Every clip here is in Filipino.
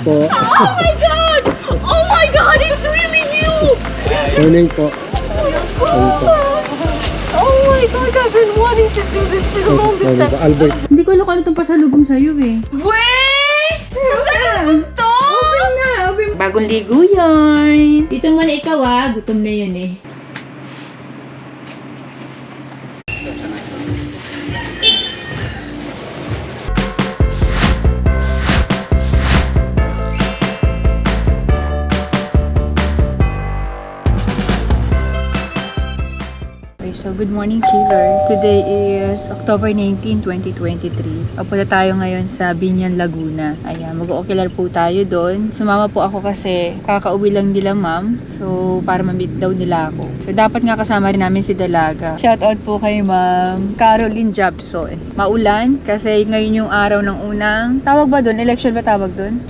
po. Oh my god! Oh my god, it's really you! Morning po. Oh my god, I've been wanting to do this for the longest Morning po. time. Albert. Hindi ko alam kung ano itong pasalubong sa'yo eh. Wait! Saan to? Open na! Open. Bagong ligo yarn. Dito muna ikaw ah. Gutom na yun eh. Good morning, Chiller. Today is October 19, 2023. Papunta tayo ngayon sa Binyan, Laguna. Ayan, mag-ocular po tayo doon. Sumama po ako kasi kakauwi lang nila, ma'am. So, para ma-meet daw nila ako. So, dapat nga kasama rin namin si Dalaga. Shoutout po kay ma'am Caroline Jobson. Maulan kasi ngayon yung araw ng unang... Tawag ba doon? Election ba tawag doon?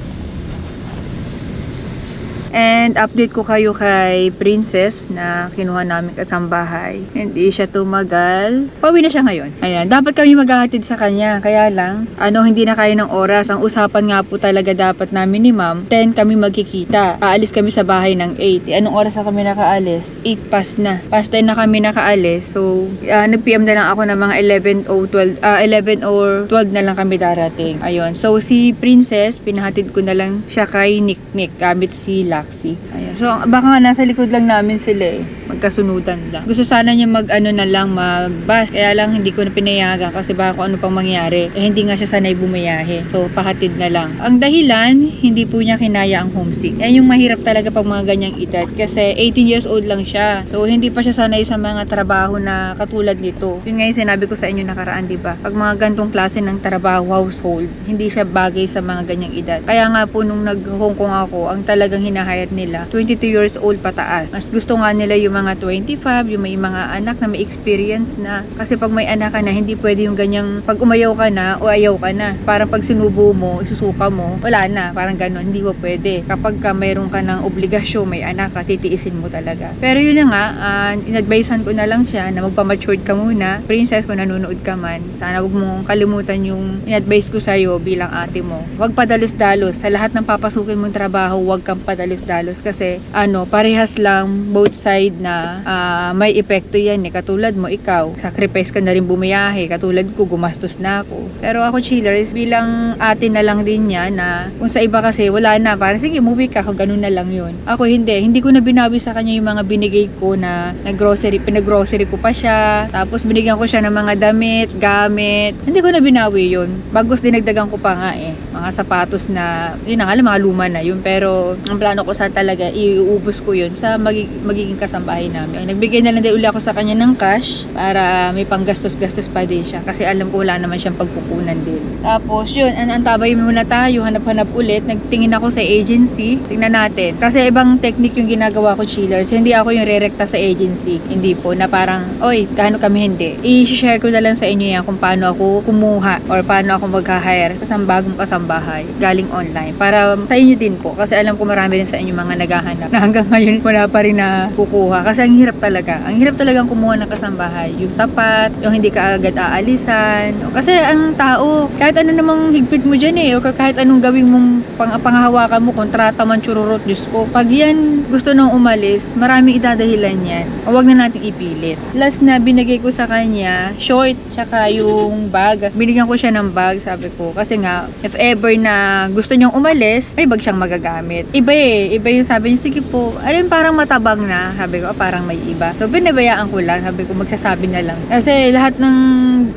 And update ko kayo kay Princess na kinuha namin kasambahay. Hindi siya tumagal. Pauwi na siya ngayon. Ayan, dapat kami maghahatid sa kanya. Kaya lang, ano, hindi na kaya ng oras. Ang usapan nga po talaga dapat namin ni ma'am, 10 kami magkikita. Aalis kami sa bahay ng 8. Eh, anong oras na kami nakaalis? 8 past na. Past 10 na kami nakaalis. So, uh, nag-PM na lang ako ng mga 11 o 12, ah, 11 or 12 na lang kami darating. Ayun. So, si Princess, pinahatid ko na lang siya kay Nick Nick gamit si Laxi. Ayun. So, baka nga nasa likod lang namin sila eh. Magkasunutan lang. Gusto sana niya mag ano na lang, mag-bus. Kaya lang hindi ko na pinayagan kasi baka kung ano pang mangyari. Eh, hindi nga siya sanay bumayahe. So, pakatid na lang. Ang dahilan, hindi po niya kinaya ang homesick. Yan yung mahirap talaga pag mga ganyang edad. Kasi 18 years old lang siya. So, hindi pa siya sanay sa mga trabaho na katulad nito. Yun nga yung sinabi ko sa inyo nakaraan, di ba? Pag mga gantong klase ng trabaho, household, hindi siya bagay sa mga ganyang edad. Kaya nga po nung nag-Hong Kong ako, ang talagang hinahayad nila, 22 years old pataas. Mas gusto nga nila yung mga 25, yung may mga anak na may experience na. Kasi pag may anak ka na, hindi pwede yung ganyang, pag umayaw ka na o ayaw ka na. Parang pag sinubo mo, isusuka mo, wala na. Parang ganon, hindi mo pwede. Kapag ka mayroon ka ng obligasyon, may anak ka, titiisin mo talaga. Pero yun na nga, uh, inadvisean ko na lang siya na magpa-matured ka muna. Princess, kung nanonood ka man, sana huwag mong kalimutan yung in-advise ko sa'yo bilang ate mo. Huwag padalos-dalos. Sa lahat ng papasukin mong trabaho, huwag kang padalos-dalos kasi ano, parehas lang both side na ah, may epekto yan eh. Katulad mo, ikaw, sacrifice ka na rin bumiyahe. Katulad ko, gumastos na ako. Pero ako, chiller, is bilang ate na lang din niya na kung sa iba kasi, wala na. Parang, sige, movie ka, kung ganun na lang yun. Ako, hindi. Hindi ko na binawi sa kanya yung mga binigay ko na, na grocery, pinag-grocery ko pa siya. Tapos, binigyan ko siya ng mga damit, gamit. Hindi ko na binawi yun. Bagos dinagdagan ko pa nga eh. Mga sapatos na, yun na nga mga luma na yun. Pero, ang plano ko sa talaga, iuubos ko yun sa magi- magiging kasambahay namin. Ay, Nagbigay na lang din uli ako sa kanya ng cash para may panggastos-gastos pa din siya. Kasi alam ko wala naman siyang pagkukunan din. Tapos, yun, an antabay muna tayo, hanap-hanap ulit. Nagtingin ako sa agency. Tingnan natin. Kasi ibang technique yung ginagawa ko, chillers. Hindi ako yung rerekta sa agency. Hindi po, na parang, oy, gaano kami hindi. I-share ko na lang sa inyo yan kung paano ako kumuha or paano ako mag-hire sa sambagong kasambahay galing online. Para sa inyo din po. Kasi alam ko marami rin sa inyo mga naghahanap na hanggang ngayon wala pa rin na kukuha. Kasi ang hirap talaga. Ang hirap talagang kumuha ng kasambahay. Yung tapat, yung hindi ka agad aalisan. Kasi ang tao, kahit ano namang higpit mo dyan eh, o kahit anong gawin mong pang panghahawakan mo, kontrata man chururot, Diyos ko. Pag yan gusto nang umalis, maraming idadahilan yan. O wag na nating ipilit. Last na binigay ko sa kanya, short, tsaka yung bag. Binigyan ko siya ng bag, sabi ko. Kasi nga, if ever na gusto niyang umalis, may bag siyang magagamit. Iba eh, iba yung sabi niya, sige po, alam parang matabang na. Sabi ko, "Ah, parang may iba. So, binabayaan ko lang. Sabi ko, magsasabi na lang. Kasi lahat ng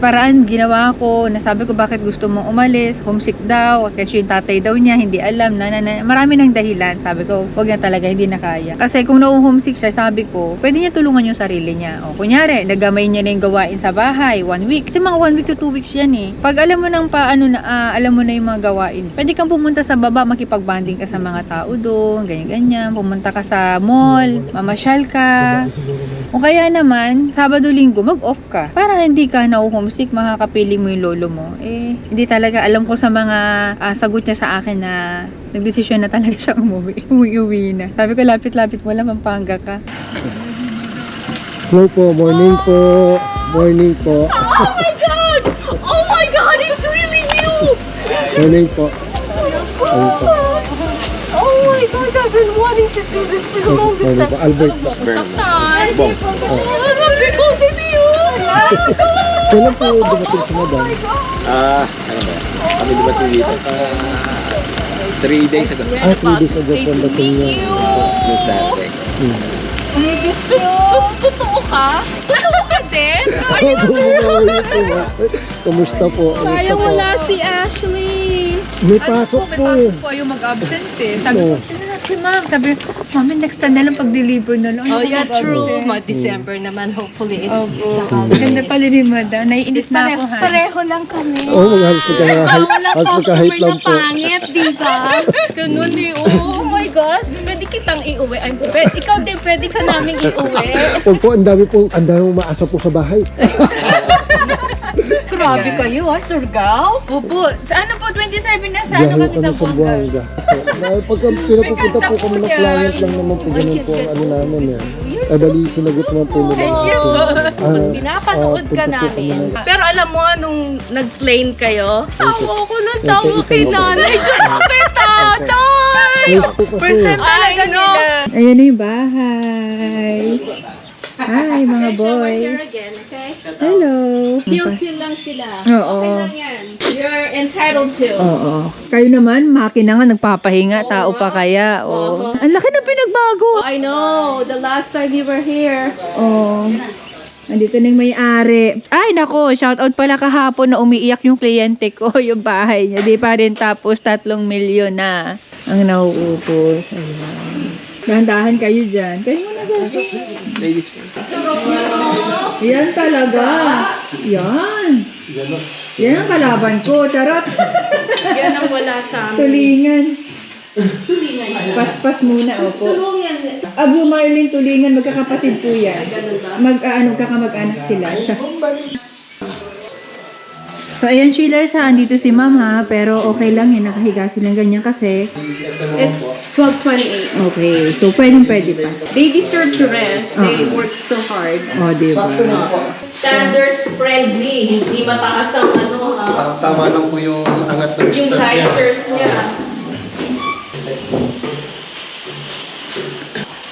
paraan ginawa ko, nasabi ko bakit gusto mong umalis, homesick daw, kasi yung tatay daw niya, hindi alam, na, na, na. Marami ng dahilan. Sabi ko, wag na talaga, hindi na kaya. Kasi kung na-homesick siya, sabi ko, pwede niya tulungan yung sarili niya. O, kunyari, nagamay niya na yung gawain sa bahay, one week. Kasi mga one week to two weeks yan eh. Pag alam mo ng paano na, ah, alam mo na yung mga gawain, pwede kang pumunta sa baba, makipag-banding ka sa mga tao doon, ganyan-ganyan. Pumunta ka sa mall, mamasyal ka. O kaya naman, Sabado-Linggo, mag-off ka. Para hindi ka na-homesick, makakapiling mo yung lolo mo. Eh, hindi talaga. Alam ko sa mga ah, sagot niya sa akin na nagdesisyon na talaga siya umuwi. Uwi-uwi na. Sabi ko, lapit-lapit mo lang, Pampanga ka. Hello po. Morning po. Morning po. Oh my god! Oh my god, it's really you! Morning po. Oh, wanting to do this for the longest time. Albert. Sometimes. Bong. Sabi ko sa niyo. Kailan po dumating si Madam? Ah, ano ba? Kami dumating dito. Three days ago. Ah, three days ago po dating niya. Noong Saturday. Hmm. Gusto Totoo ka? Totoo ka din? Are you sure? Kumusta po? Po? wala si Ashley. May pasok may po pasok eh. po ayaw mag-absent eh. Sabi ko, sino na si ma'am? Sabi, mami, next time na lang pag-deliver na lang. Oh yeah, mag-absent." true. Ma-December naman, hopefully it's, it's a holiday. Ganda pala ni madam. Naiinis na ako ha. Pareho lang kami. Oo, oh, halos magka-height Wala halos customer magka-height na lang po. pangit, di ba? Ganun eh. Oh my gosh, pwede kitang iuwi. Ay, pwede, ikaw din, pwede ka namin iuwi. Huwag po, ang dami po, ang dami umaasa po sa bahay. Grabe kayo ha, Surgao. Opo. Sa ano po, 27 na sa ano Biyahe kami sa kami sa Buanga. Buanga. Na, pagka pinapupunta po kami ng client lang naman po, ganun po ang ano namin eh. Ay, bali, sinagot naman po nila. Thank you. Ah, Pinapanood ah, ka namin. Pero alam mo, nung nag-plane kayo, tawa ko ng tawa kay nanay. Diyos ko kay tatay. First time talaga nila. Ayan na yung bahay. Hi, mga boys. again, okay? Hello. Chill-chill lang sila. Oo. Okay lang yan. You're entitled to. Oo. Kayo naman, makina nga, nagpapahinga. Tao pa kaya. Oo. Ang laki na pinagbago. I know. The last time you were here. Oo. Andito na yung may-ari. Ay, nako, shoutout pala kahapon na umiiyak yung kliyente ko, yung bahay niya. Di pa rin tapos tatlong milyon na ang nauupos. Ayan. Dahan-dahan kayo dyan. Kayo muna sa Ladies first. Yan talaga. Yan. Yan ang kalaban ko. Charot. Yan ang wala sa amin. Tulingan. Paspas muna, opo. Tulungan. Ah, Blue Marlin, tulingan, magkakapatid po yan. Mag, ah, ano, kakamag-anak sila. Tsa- So, ayan, chillers ha, andito si ma'am ha, pero okay lang yan, nakahiga silang ganyan kasi, It's 12.28. okay, so pwedeng pwede pa. They deserve to rest. They worked so hard. O, di ba? Standards friendly. Hindi mataas ang ano ha. Tama lang po yung angat ng Yung risers niya.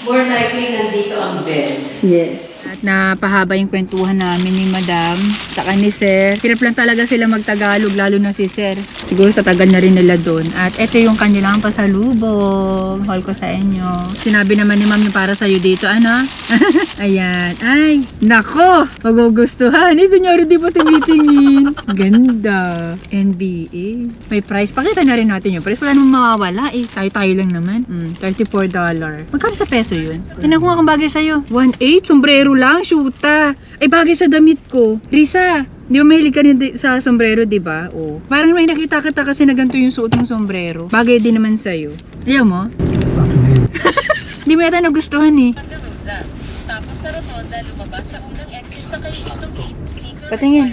More likely nandito ang bed. Yes. At napahaba yung kwentuhan namin ni Madam, saka ni Sir. Hirap lang talaga sila magtagalog, lalo na si Sir. Siguro sa tagal na rin nila doon. At ito yung kanilang pasalubong. Haul ko sa inyo. Sinabi naman ni Ma'am yung para sa'yo dito, ano? Ayan. Ay, nako! Magugustuhan. Eh, kunyari di pa tumitingin. Ganda. NBA. May price. Pakita na rin natin yung price. Wala namang mawawala eh. Tayo-tayo lang naman. Mm, $34. Magkano sa peso yun? Tinan ko nga kung bagay sa'yo. 1.8? Sombrero lang? Shoota. Ay, bagay sa damit ko. Risa, Di ba mahilig ka rin sa sombrero, di ba? Oh. Parang may nakita kita kasi na ganito yung suot ng sombrero. Bagay din naman sa'yo. Ayaw mo? Di mo yata nagustuhan eh. Tapos sa rotonda, lumabas sa unang exit sa Kaishito Gate. Patingin.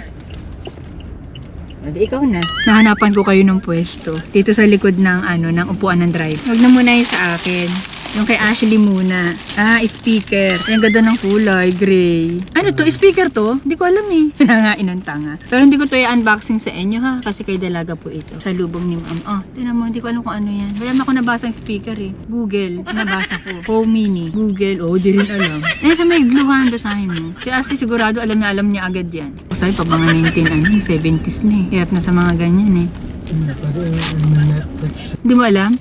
O, di ikaw na. Nahanapan ko kayo ng pwesto. Dito sa likod ng ano, ng upuan ng drive. Huwag na muna yung sa akin. Yung kay Ashley muna. Ah, speaker. Yung ganda ng kulay, gray. Ano to? Speaker to? Hindi ko alam eh. Nangain ng tanga. Pero hindi ko to i-unboxing sa inyo ha. Kasi kay Dalaga po ito. Sa lubong ni Ma'am. Oh, tinan mo. Hindi ko alam kung ano yan. Wala na ako nabasang speaker eh. Google. Nabasa ko. Home Mini. Google. Oh, di rin alam. Eh, sa may blue hand design mo. Si Ashley sigurado alam niya, alam niya agad yan. Sabi pa mga 19, ano, 70s na eh. Hirap na sa mga ganyan eh. Hindi mo alam?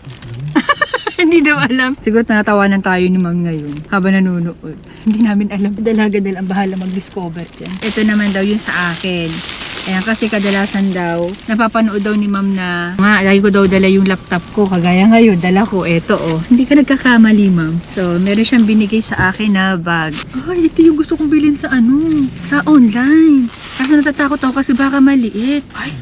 Hindi daw alam. Siguro natatawanan tayo ni ma'am ngayon habang nanonood. Hindi namin alam. Dalaga dal ang bahala mag-discover dyan. Ito naman daw yung sa akin. Ayan, kasi kadalasan daw, napapanood daw ni ma'am na, nga, lagi ko daw dala yung laptop ko, kagaya ngayon, dala ko, eto oh. Hindi ka nagkakamali, ma'am. So, meron siyang binigay sa akin na bag. Ay, ito yung gusto kong bilhin sa ano, sa online. Kaso natatakot ako kasi baka maliit. Ay,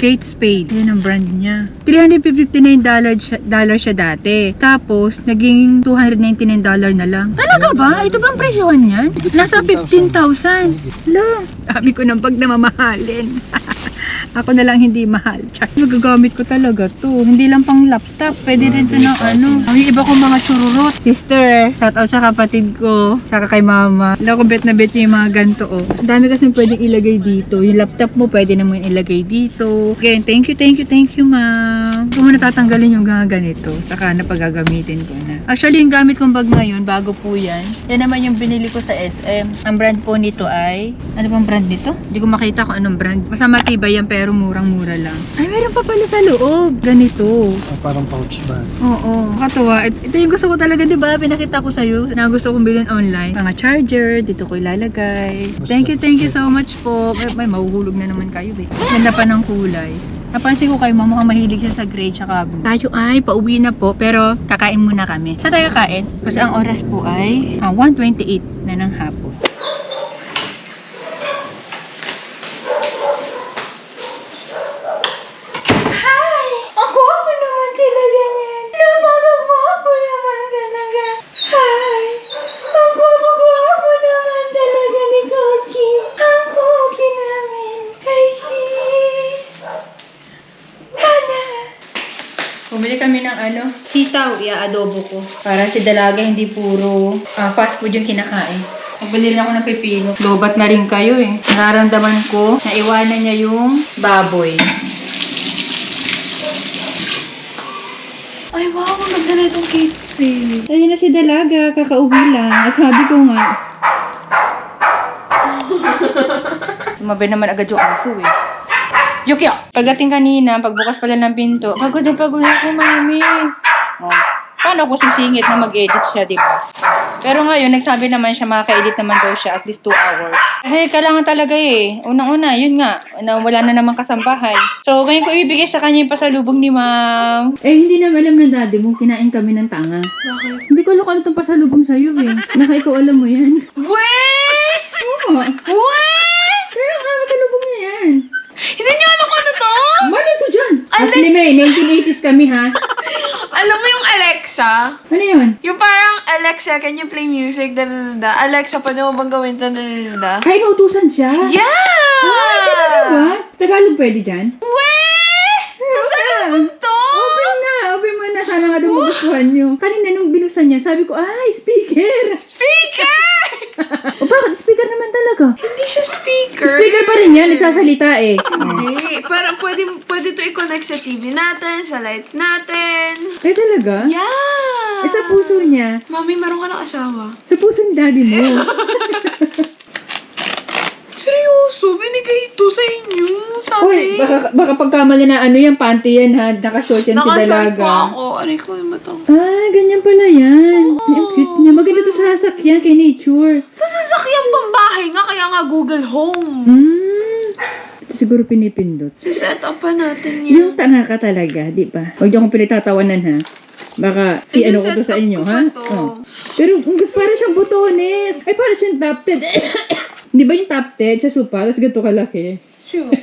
Kate Spade. Yan ang brand niya. $359 siya, dollar siya dati. Tapos, naging $299 na lang. Talaga ba? Ito ba ang presyohan niyan? Nasa 15,000. Lo, sabi ko ng pag namamahalin. Ako na lang hindi mahal. Char. Magagamit ko talaga to. Hindi lang pang laptop. Pwede rin to ng ano. Yung iba kong mga chururot. Sister, shout out sa kapatid ko. Saka kay mama. Wala ko bet na bet yung mga ganito oh. Dami kasi pwedeng ilagay dito. Yung laptop mo pwede naman ilagay dito. Again, thank you, thank you, thank you ma'am. Kung mo natatanggalin yung ganito. Saka na pagagamitin ko na. Actually, yung gamit kong bag ngayon, bago po yan. Yan naman yung binili ko sa SM. Ang brand po nito ay, ano bang brand nito? Hindi ko makita kung anong brand. Basta matibay yan pero murang-mura lang. Ay, meron pa pala sa loob. Ganito. Ah, parang pouch bag. Oo, katawa. It- Ito yung gusto ko talaga, di ba? Pinakita ko sa'yo na gusto kong bilhin online. Mga charger, dito ko ilalagay. Thank you, thank you so much po. May, may mahuhulog na naman kayo eh. Ganda pa ng kulay. Napansin ko kayo, mukhang mahilig siya sa gray tsaka blue. Tayo ay pauwi na po, pero kakain muna kami. Sa tayo kakain? Kasi ang oras po ay ah, 1.28 na ng hapon. Ang gwapo naman talaga niyan. Napakagwapo naman talaga. Hi! Ang gwapo-gwapo naman talaga ni Koki. Ang Koki namin. Ay, sis! Mana! Bumili kami ng ano, sitaw, ia-adobo ko. Para si Dalaga hindi puro ah, fast food yung kinakain. Nagbili rin ako ng pipino. Lobat na rin kayo eh. Nararamdaman ko na iwanan niya yung baboy. Ay, wow! Maganda na itong Kate Spade. Ayun na si Dalaga, kakauwi lang. At sabi ko nga. Sumabi naman agad yung aso eh. Yukyo! Pagdating kanina, pagbukas pala ng pinto, pagod na pagod ako, mami. Oh. Paano ako sisingit na mag-edit siya, di ba? Pero ngayon, nagsabi naman siya, makaka-edit naman daw siya at least 2 hours. Kasi kailangan talaga eh. Unang-una, yun nga, na wala na namang kasambahay. So, ngayon ko ibibigay sa kanya yung pasalubong ni ma'am. Eh, hindi na alam ng daddy mo, kinain kami ng tanga. Bakit? Hindi ko alam kung ano itong pasalubong sa'yo eh. Naka ikaw alam mo yan. Wait! Oo. Wait! Kaya nga, pasalubong niya yan. Hindi niyo alam kung ano to? Mali ko dyan. Asli may, 1980s kami ha. Alam mo yung Alexa? Ano yun? Yung parang, Alexa, can you play music? Da, da, da, da. Alexa, pwede mo bang gawin? Da, da, da, da, da. Kaya nautusan siya. Yeah! Ay, talaga ba? Tagalog pwede dyan? Wait! Ano To? Open na, open mo na. Sana nga daw magustuhan nyo. Kanina nung binuksan niya, sabi ko, ay. Speaker! O bakit? Speaker naman talaga. Hindi siya speaker. Speaker pa rin yan, nagsasalita eh. Hindi. Parang pwede, pwede to i-connect sa TV natin, sa lights natin. Ay, talaga? Yeah! Eh, sa puso niya. Mami, meron ka ng asawa. Sa puso ni daddy mo. Seryoso? Binigay ito sa inyo. Sabi. Uy, baka, baka pagkamali na ano yan, panty yan ha. Nakashort yan si Nakashort Dalaga. pa ako. Aray ko, yung. Ah, ganyan pala yan. Ay, ang cute niya. Maganda to sa sasakyan kay Nature. Sa sasakyan pambahay nga, kaya nga Google Home. Hmm. Ito siguro pinipindot. Siset up pa natin Yung yun. tanga ka talaga, di ba? Huwag niyo akong pinagtatawanan ha. Baka Eh, i-ano yung ko to set sa up inyo, ko ha? to. Oh. Pero kung gusto para siyang butones. Ay, para siyang 10. di ba yung top 10 sa sopa? Tapos ganito kalaki. Sure.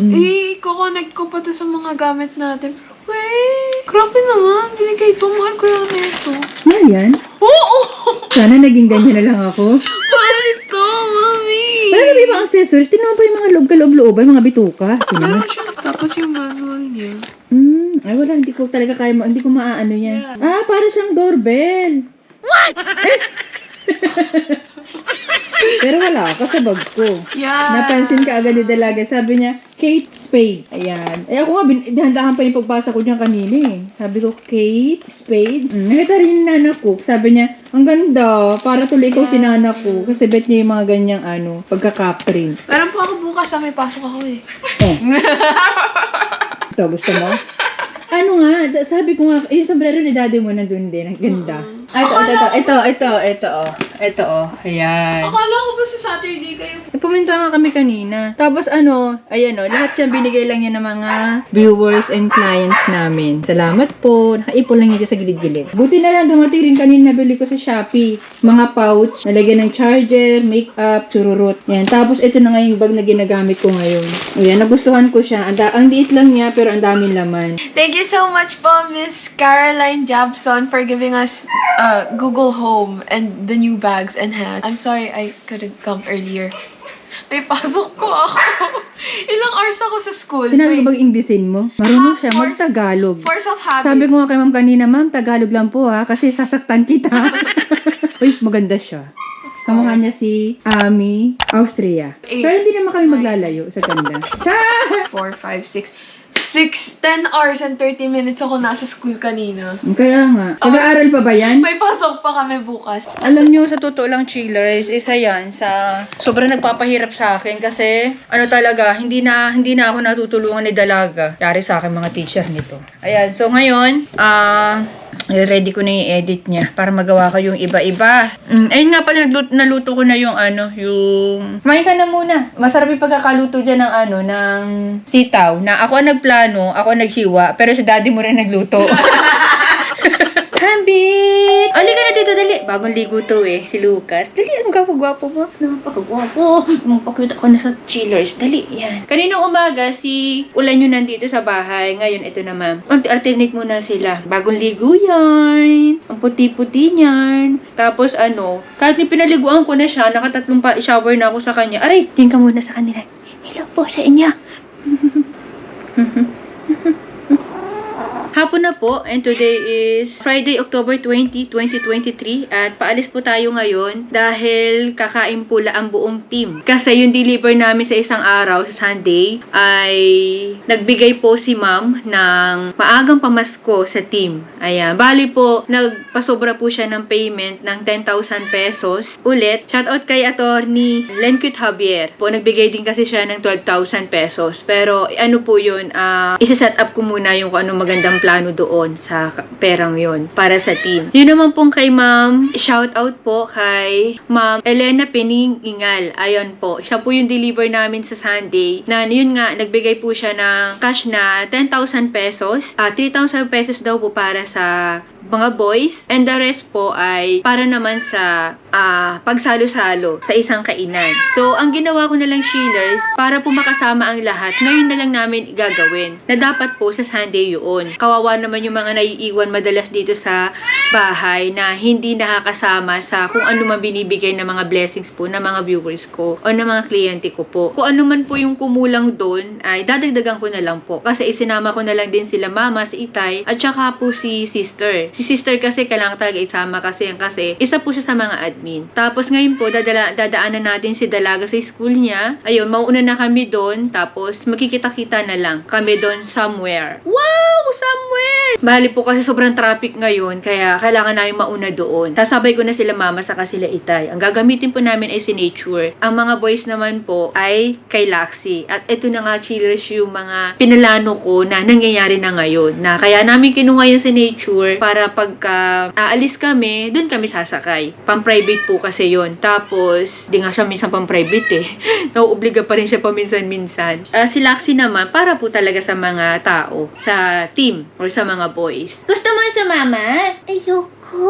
I-connect ko pa to sa mga gamit natin. Pero, wait, grabe naman. Binigay ito. Mahal ko yung ito. Yan yan. Oo! Sana naging ganyan na lang ako. Mahal ito, mami. Pero may mga accessories. Tinuha pa yung mga loob kaloob-loob, yung mga bituka. Meron siya. Tapos yung manual niya. Hmm, ay wala, hindi ko talaga kaya, ma- hindi ko maaano yan. Ah, para siyang doorbell. What? Pero wala sa bag ko. Yeah. Napansin ka agad ni Dalaga. Sabi niya, Kate Spade. Ayan. Eh ako nga, dahan-dahan pa yung pagbasa ko dyan kanina eh. Sabi ko, Kate Spade? Mm, nakita rin yung nanak ko. Sabi niya, ang ganda. Para tuloy ikaw si nanak ko. Kasi bet niya yung mga ganyang ano, pagkakaprint. Meron po ako bukas sa may pasok ako eh. Oh. Ito, gusto mo? Ano nga, sabi ko nga, yung sombrero ni daddy mo nandun din. Ang ganda. Ay, ito, ito, ito, ito, ito, ito, oh. Ito, oh. Ayan. Akala ko ba sa Saturday kayo? Pumunta nga kami kanina. Tapos ano, ayan o, lahat yan binigay lang yan ng mga viewers and clients namin. Salamat po. Nakaipon lang yan sa gilid-gilid. Buti na lang dumating rin kanina nabili ko sa Shopee. Mga pouch, nalagyan ng charger, makeup, chururot. Yan. Tapos ito na nga yung bag na ginagamit ko ngayon. Ayan, nagustuhan ko siya. Ang, ang liit lang niya pero ang daming laman. Thank you so much po, Miss Caroline Jabson, for giving us uh, Google Home and the new bags and hats. I'm sorry I couldn't come earlier. May pasok po ako. Ilang hours ako sa school. Sinabi ko bang Inglesin mo? Marunong siya course. mag-Tagalog. Force of habit. Sabi ko nga kay ma'am kanina, ma'am, Tagalog lang po ha, kasi sasaktan kita. Uy, maganda siya. Kamukha niya si Ami, Austria. Eight, Pero hindi naman kami maglalayo sa ganda. Char! 4, 5, 6. 6, 10 hours and 30 minutes ako nasa school kanina. Kaya nga. Nag-aaral pa ba yan? May pasok pa kami bukas. Alam nyo, sa totoo lang, chillers, isa yan sa sobrang nagpapahirap sa akin kasi ano talaga, hindi na hindi na ako natutulungan ni Dalaga. Yari sa akin mga teacher nito. Ayan, so ngayon, ah, ready ko na yung edit niya para magawa ko yung iba-iba. Mm, ayun nga pala, nagluto, naluto ko na yung ano, yung... Kumain ka na muna. Masarap yung pagkakaluto dyan ng ano, ng sitaw. Na ako ang nagplano, ako ang naghiwa, pero si daddy mo rin nagluto. Hambit! Ali ka na dito, dali. Bagong ligo to eh. Si Lucas. Dali, ang gwapo-gwapo mo. Napakagwapo. Mapakita ko na sa chillers. Dali, yan. Kaninang umaga, si Ulan yun nandito sa bahay. Ngayon, ito na ma'am. Alternate muna sila. Bagong ligo yan. Ang puti-puti niyan. Tapos ano, kahit ni pinaliguan ko na siya, nakatatlong pa shower na ako sa kanya. Aray, tingin ka muna sa kanila. Hello po sa inyo. Hapon na po, and today is Friday, October 20, 2023. At paalis po tayo ngayon dahil kakain pula ang buong team. Kasi yung deliver namin sa isang araw, sa Sunday, ay nagbigay po si ma'am ng maagang pamasko sa team. Ayan. Bali po, nagpasobra po siya ng payment ng 10,000 pesos. Ulit, shoutout kay attorney Lencute Javier. Po, nagbigay din kasi siya ng 12,000 pesos. Pero ano po yun, ah isa-set up ko muna yung kung ano magandang plano doon sa perang yon para sa team. Yun naman pong kay ma'am, shout out po kay ma'am Elena Pening Ingal. Ayun po, siya po yung deliver namin sa Sunday. Na yun nga, nagbigay po siya ng cash na 10,000 pesos. Ah, 3,000 pesos daw po para sa mga boys and the rest po ay para naman sa ah, pagsalo-salo sa isang kainan. So, ang ginawa ko na lang chillers para po makasama ang lahat, ngayon na lang namin gagawin na dapat po sa Sunday yun. Kawawa naman yung mga naiiwan madalas dito sa bahay na hindi nakakasama sa kung ano man binibigay na mga blessings po ng mga viewers ko o ng mga kliyente ko po. Kung ano man po yung kumulang doon ay dadagdagan ko na lang po kasi isinama ko na lang din sila mama, si Itay at saka po si sister. Si sister kasi kailangan talaga isama kasi yan kasi isa po siya sa mga admin. Tapos ngayon po dadala, dadaanan natin si Dalaga sa school niya. Ayun, mauuna na kami doon tapos magkikita-kita na lang kami doon somewhere. Wow! Somewhere! Bali po kasi sobrang traffic ngayon kaya kailangan namin mauna doon. Sasabay ko na sila mama saka sila Itay. Ang gagamitin po namin ay si Nature. Ang mga boys naman po ay kay Laxi. At ito na nga chillers yung mga pinalano ko na nangyayari na ngayon. Na kaya namin kinuha yung si Nature para pagka aalis kami, doon kami sasakay. Pang-private po kasi yon Tapos, di nga siya minsan pang-private eh. Nauobliga pa rin siya paminsan-minsan. Ah, si Laxi naman, para po talaga sa mga tao, sa team, or sa mga boys. Gusto mo sa mama? Ayoko.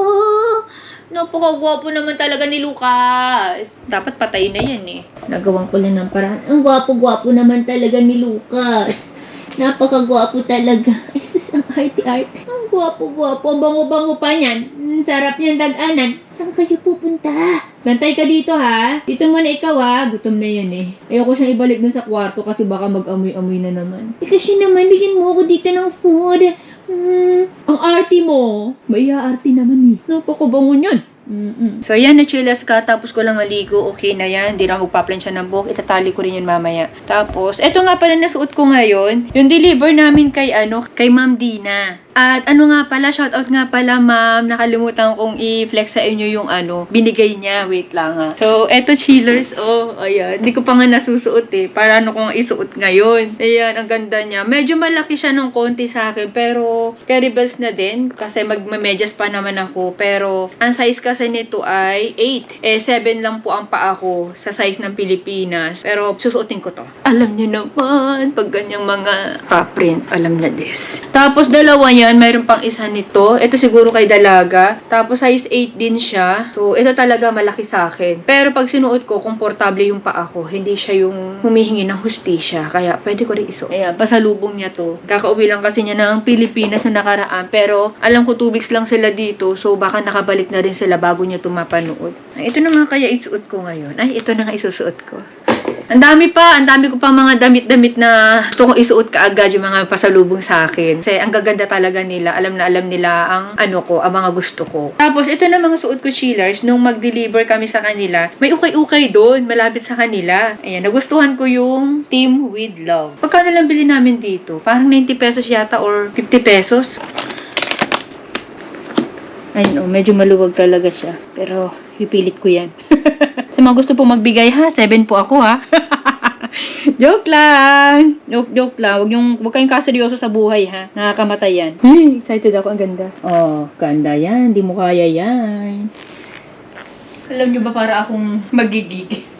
Napakagwapo naman talaga ni Lucas. Dapat patay na yan eh. Nagawan ko lang ng paraan. Ang gwapo-gwapo naman talaga ni Lucas. Napakagwapo talaga. Estes ang arte-arte. Ang gwapo-gwapo. Ang bango-bango pa niyan. Ang sarap niyan dag-anan. Saan kayo pupunta? Bantay ka dito ha. Dito muna ikaw ha. Gutom na yan eh. Ayoko siyang ibalik dun sa kwarto kasi baka mag-amoy-amoy na naman. Eh kasi naman, bigyan mo ako dito ng food. Hmm, ang arty mo. May arty naman eh. Napakabango niyan. Mm-mm. So, ayan, na-chillas ka. Tapos ko lang maligo. Okay na yan. Hindi na ako magpaplansya ng buhok. Itatali ko rin yun mamaya. Tapos, eto nga pala nasuot ko ngayon. Yung deliver namin kay, ano, kay Ma'am Dina. At ano nga pala, shoutout nga pala ma'am, nakalimutan kong i-flex sa inyo yung ano, binigay niya. Wait lang ha. So, eto chillers, oh, ayan. Hindi ko pa nga nasusuot eh. Paano kong isuot ngayon? Ayan, ang ganda niya. Medyo malaki siya ng konti sa akin, pero carryballs na din. Kasi magmamedyas pa naman ako. Pero, ang size kasi nito ay 8. Eh, 7 lang po ang paa ko sa size ng Pilipinas. Pero, susuotin ko to. Alam niyo naman, pag ganyang mga pa-print, alam na this. Tapos, dalawa niya yan, mayroon pang isa nito. Ito siguro kay Dalaga. Tapos size 8 din siya. So, ito talaga malaki sa akin. Pero pag sinuot ko, komportable yung paa ko. Hindi siya yung humihingi ng hustisya. Kaya pwede ko rin isuot. Ayan, pasalubong niya to. Kakauwi lang kasi niya ng Pilipinas na nakaraan. Pero alam ko 2 weeks lang sila dito. So, baka nakabalik na rin sila bago niya tumapanood. Ay, ito na nga kaya isuot ko ngayon. Ay, ito na nga isusuot ko. Ang dami pa, ang dami ko pa mga damit-damit na gusto kong isuot kaagad yung mga pasalubong sa akin. Kasi ang gaganda talaga nila. Alam na alam nila ang ano ko, ang mga gusto ko. Tapos, ito na mga suot ko chillers. Nung mag-deliver kami sa kanila, may ukay-ukay doon, malapit sa kanila. Ayan, nagustuhan ko yung Team with Love. Pagkano lang bili namin dito? Parang 90 pesos yata or 50 pesos. Ayun, oh, medyo maluwag talaga siya. Pero, pipilit ko yan. Sa mga gusto po magbigay ha, 7 po ako ha. joke lang! Joke, joke lang. Huwag, yung, huwag kayong kaseryoso sa buhay ha. Nakakamatay yan. Excited ako. Ang ganda. Oh, ganda yan. Di mo kaya yan. Alam nyo ba para akong magigig?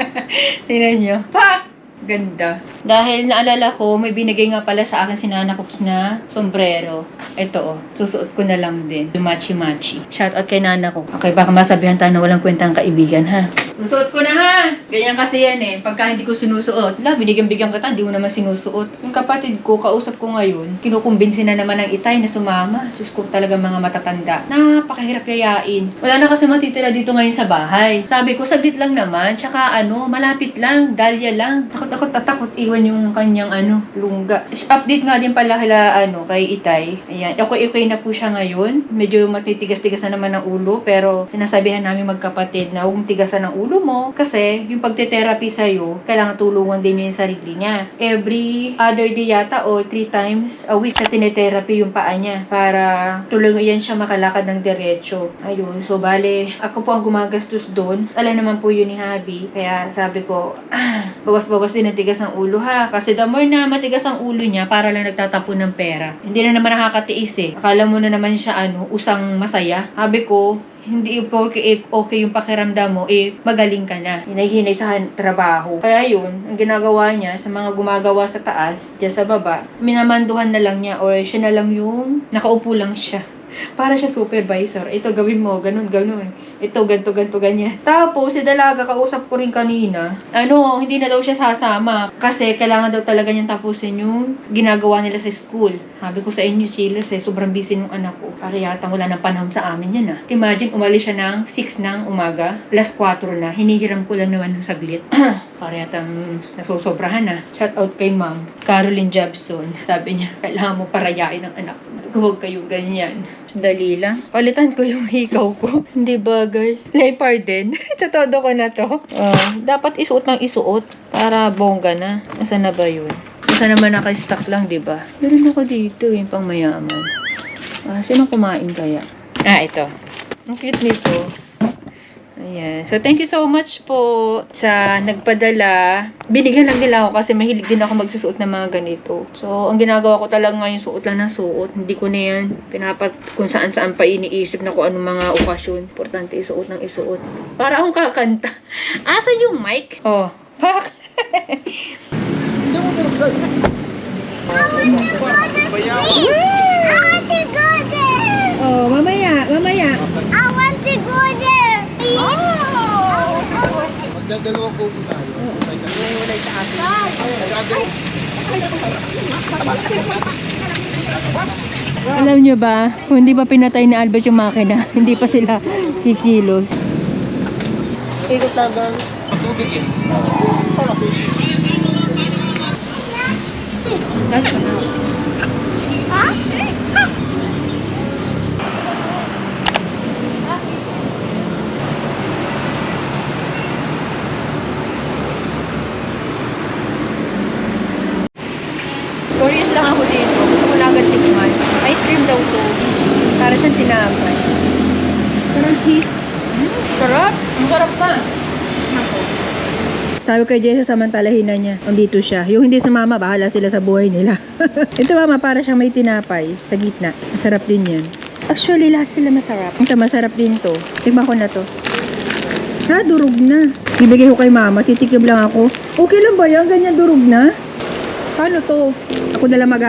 Tingnan nyo. Pak! Ganda. Dahil naalala ko, may binigay nga pala sa akin si Nana Cooks na sombrero. Ito oh, susuot ko na lang din. Yung matchy-matchy. Shoutout kay Nana ko. Okay, baka masabihan tayo na walang kwentang kaibigan ha. Susuot ko na ha! Ganyan kasi yan eh. Pagka hindi ko sinusuot, la, binigyan-bigyan ka ta, hindi mo naman sinusuot. Yung kapatid ko, kausap ko ngayon, kinukumbinsi na naman ng itay na sumama. Sus ko talaga mga matatanda. Napakahirap yayain. Wala na kasi matitira dito ngayon sa bahay. Sabi ko, saglit lang naman. Tsaka ano, malapit lang, dalya lang. Takot takot tatakot iwan yung kanyang ano, lungga. Update nga din pala kila ano, kay Itay. Ayan, ako okay na po siya ngayon. Medyo matitigas-tigas na naman ng ulo, pero sinasabihan namin magkapatid na huwag tigasan ng ulo mo kasi yung pagte-therapy sa'yo, kailangan tulungan din yung sarili niya. Every other day yata o three times a week siya tinetherapy yung paa niya para tulungan siya makalakad ng diretso. Ayun, so bale, ako po ang gumagastos doon. Alam naman po yun ni Habi. Kaya sabi ko, ah, bawas-bawas din ang ulo ha. Kasi the more na matigas ang ulo niya, para lang nagtatapon ng pera. Hindi na naman nakakatiis eh. Akala mo na naman siya ano, usang masaya. Sabi ko, hindi okay, okay yung pakiramdam mo, eh, magaling ka na. Hinahinay sa trabaho. Kaya yun, ang ginagawa niya sa mga gumagawa sa taas, dyan sa baba, minamanduhan na lang niya or siya na lang yung nakaupo lang siya. Para siya supervisor. Ito, gawin mo. Ganun, ganun. Ito, ganto, ganto, ganyan. Tapos, si Dalaga, kausap ko rin kanina. Ano, hindi na daw siya sasama. Kasi, kailangan daw talaga niyang tapusin yung ginagawa nila sa school. Sabi ko sa inyo, Silas, eh, sobrang busy nung anak ko. Para yata wala ng panahon sa amin yan, ah. Imagine, umalis siya ng 6 ng umaga. Last 4 na. Hinihiram ko lang naman ng saglit. Para yata nasusobrahan na. Shout out kay ma'am. Caroline Jobson. Sabi niya, kailangan mo parayain ang anak mo. Huwag kayong ganyan. Dali lang. Palitan ko yung hikaw ko. Hindi bagay. Leopard din. Tatodo ko na to. Ah, dapat isuot ng isuot. Para bongga na. Nasaan na ba yun? Nasa naman naka-stock lang, di ba? Meron ako dito, yung pang mayaman. Ah, sino kumain kaya? Ah, ito. Ang cute nito. Ayan. So, thank you so much po sa nagpadala. Binigyan lang nila ako kasi mahilig din ako magsusuot ng mga ganito. So, ang ginagawa ko talaga ngayon, suot lang ng suot. Hindi ko na yan pinapat kung saan saan pa iniisip na kung anong mga okasyon. Importante isuot ng isuot. Para akong kakanta. Asan yung mic? Oh, pak! Oh, mamaya, mamaya. Magdadalawang kupo tayo. Alam nyo ba, kung hindi pa pinatay ni Albert yung makina, hindi pa sila kikilos. Ikot lang doon. Curious lang ako dito. Gusto ko lang agad tikman. Ice cream daw to. Para siyang tinapay. Parang cheese. Mm, sarap. Ang sarap pa. Sabi kay Jessa, samantalahin na niya. Andito siya. Yung hindi sumama, bahala sila sa buhay nila. Ito mama, para siyang may tinapay sa gitna. Masarap din yan. Actually, lahat sila masarap. Ito, masarap din to. Tingnan ko na to. Ha, durog na. Bibigay ko kay mama. Titikim lang ako. Okay lang ba yan? Ganyan durog na? Paano to? Ako na lang mag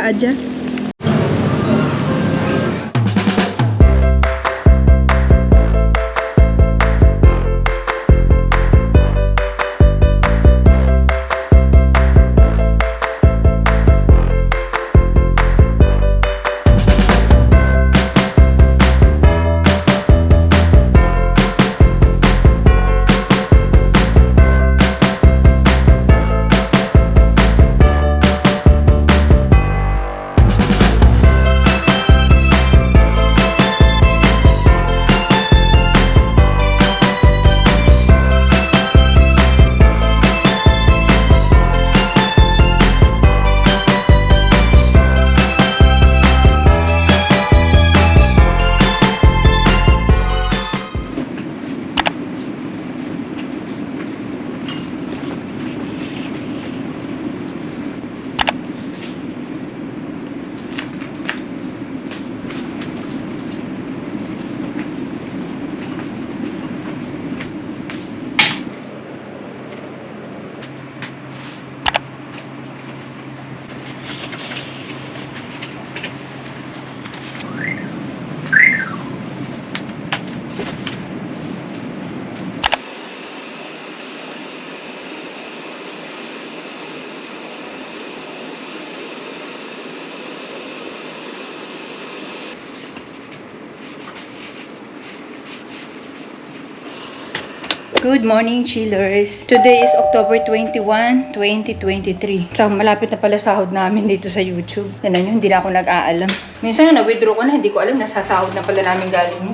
Good morning, chillers! Today is October 21, 2023. So, malapit na pala sahod namin dito sa YouTube. Yan yun, hindi na ako nag-aalam. Minsan nga, na-withdraw ko na, hindi ko alam, nasasahod na pala namin galing.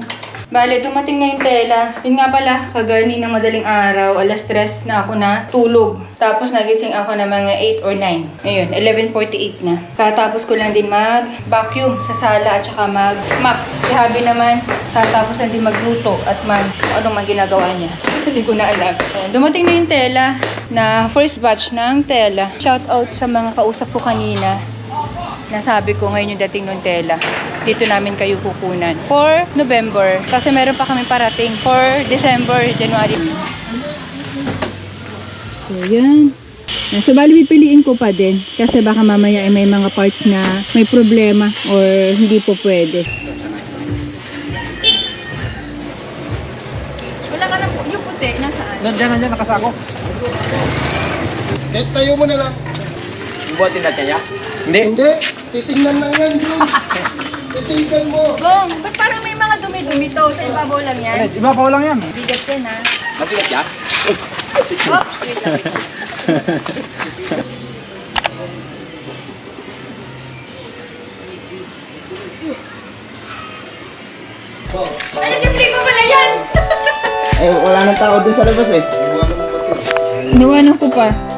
Bale, dumating na yung tela. Yun nga pala, kagani ng madaling araw, alas 3 na ako na tulog. Tapos nagising ako na mga 8 or 9. Ngayon, 11.48 na. Katapos ko lang din mag-vacuum sa sala at saka mag-map. Si Habi naman, katapos lang din magluto at mag anong man ginagawa niya. Hindi ko na alam. Ayan, dumating na yung tela na first batch ng tela. Shout out sa mga kausap ko kanina nasabi ko ngayon yung dating ng tela. Dito namin kayo kukunan. For November. Kasi meron pa kami parating. For December, January. So, yan. So, bali pipiliin ko pa din. Kasi baka mamaya ay may mga parts na may problema or hindi po pwede. Puti, nasaan? Nandiyan, nandiyan, nakasako. Eh, tayo mo na lang. Buhatin natin niya? Hindi. Hindi, titingnan lang yan, Jun. Titigan mo. Bong, ba't parang may mga dumi-dumi to? Sa ibabaw lang yan? Iba pa lang yan. Bigat yan ha. Matigat niya? Oh, wait lang. Eh, wala nang tao dun sa labas eh. Nawanan ko pa.